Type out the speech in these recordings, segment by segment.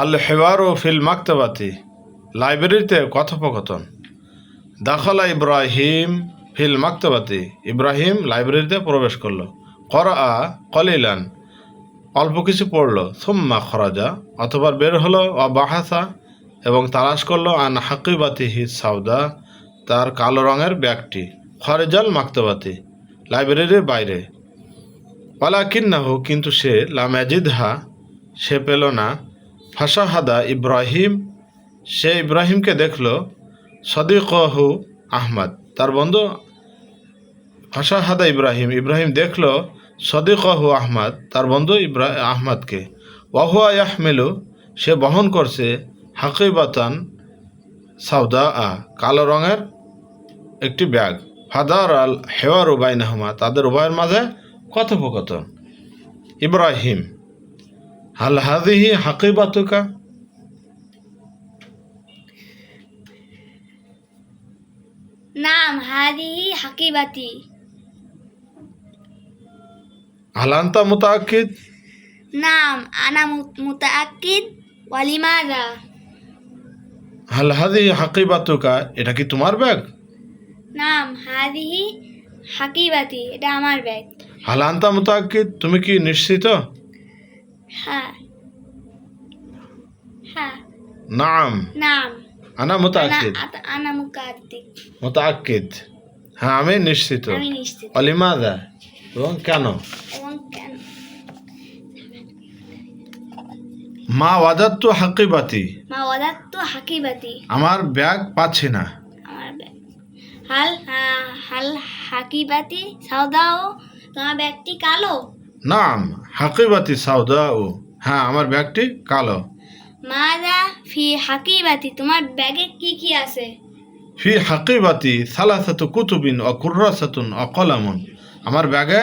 আল হেওয়ার ও feel মাকতাবাতি, লাইব্রেরিতে কথোপকথন। দাখলা ইব্রাহিম ফিল মাকতাবাতি, ইব্রাহিম লাইব্রেরিতে প্রবেশ করল। কর কলিলান, অল্প কিছু পড়ল। সুম্মা খরাজা, অথবা বের হলো অ বাহাসা এবং তালাশ করল, আন হাকিবাতি হি সাউদা, তার কালো রঙের ব্যাগটি। খরেজাল মাকতাবাতি, লাইব্রেরির বাইরে। ওয়ালাকিন্নাহু, কিন্তু সে লামাজিদহা, সে পেল না। ফাসাহাদা ইব্রাহিম, সে ইব্রাহিমকে দেখল, সদিকহু আহমদ। তার বন্ধু ফাসাহাদা ইব্রাহিম ইব্রাহিম দেখল, সদিকহু আহমদ, তার বন্ধু ইব্রা, আহমদকে। ওয়াহুয়া ইয়াহমেলু, সে বহন করছে হাকিবাতান সাউদা আ কালো রঙের একটি ব্যাগ। ফাদার আল হেওয়ার উবাইনাহমা তাদের উভয়ের মাঝে কথোপকথন। ইব্রাহিম হাল হাদিহি হাকিবাতুকা নাম হাদিহি হাকিবাতি হালান্তা মুতাকিদ নাম আনা মু- মুতাআক্কিদ ওয়ালিমাদা হাল হাদিহি হাকিবাতুকা এটা কি তোমার ব্যাগ? নাম হাদিহি হাকিবাতি এটা আমার ব্যাগ. হালান্তা মুতাকিদ তুমি কি নিশ্চিত? হ্যাঁ। হ্যাঁ। নাম। নাম। আনা আনা আনা মুকাদ্দিক মুতাকিদ হ্যাঁ আমি নিশ্চিত। আমি নিশ্চিত। অলিমাদা এবং কেন? এবং কেন? মা ওয়াজাত্তু হাকিবাতি। মা ওয়াদাত্তু হাকিবাতি। আমার ব্যাগ পাচ্ছি না। আমার ব্যাগ। হাল হাল হাকিবাতি সাউদাও তোমার ব্যাগটি কালো? নাম হাকিবাতি সাউদা ও হ্যাঁ আমার ব্যাগটি কালো। মাদা ফি হাকিবাতি তোমার ব্যাগে কি কি আছে? ফি হাকিবাতি সালাসাতু কুতুবিন ও কুর্রাসাতুন ও কলামুন। আমার ব্যাগে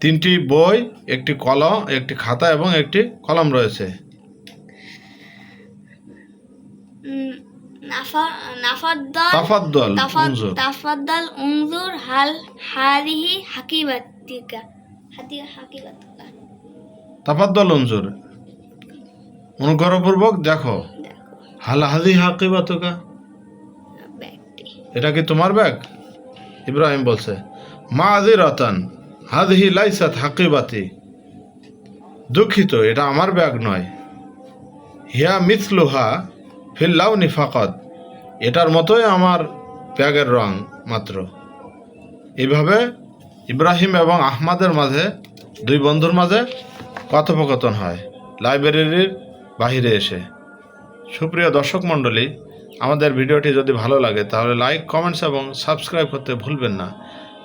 তিনটি বই একটি কলম একটি খাতা এবং একটি কলম রয়েছে। তাফাদ্দল। তাফাদ্দল উনজুর হাল হাকিবাতিকা হাকিবাতিকা। তাফাদ্দল উনজুর অনুগ্রহপূর্বক দেখো। দেখো। হাল হাদি হাকিবাতুকা? এটা কি তোমার ব্যাগ? ইব্রাহিম বলছে মা আদি রতন হাদহি লাইসাত হাকিবাতি। দুঃখিত এটা আমার ব্যাগ নয়। হিয়া মিথলুহা ফিল্লাউ নিফাকত এটার মতোই আমার ব্যাগের রং মাত্র। এইভাবে ইব্রাহিম এবং আহমাদের মাঝে, দুই বন্ধুর মাঝে কথোপকথন হয়, লাইব্রেরির বাহিরে এসে। সুপ্রিয় দর্শক মণ্ডলী, আমাদের ভিডিওটি যদি ভালো লাগে, তাহলে লাইক, কমেন্টস এবং সাবস্ক্রাইব করতে ভুলবেন না।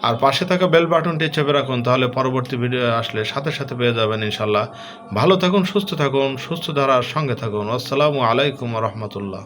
আর পাশে থাকা বেল বাটনটি চেপে রাখুন, তাহলে পরবর্তী ভিডিও আসলে সাথে সাথে পেয়ে যাবেন ইনশাল্লাহ ভালো থাকুন, সুস্থ থাকুন, সুস্থ ধারার সঙ্গে থাকুন। আসসালামু আলাইকুম রহমতুল্লাহ।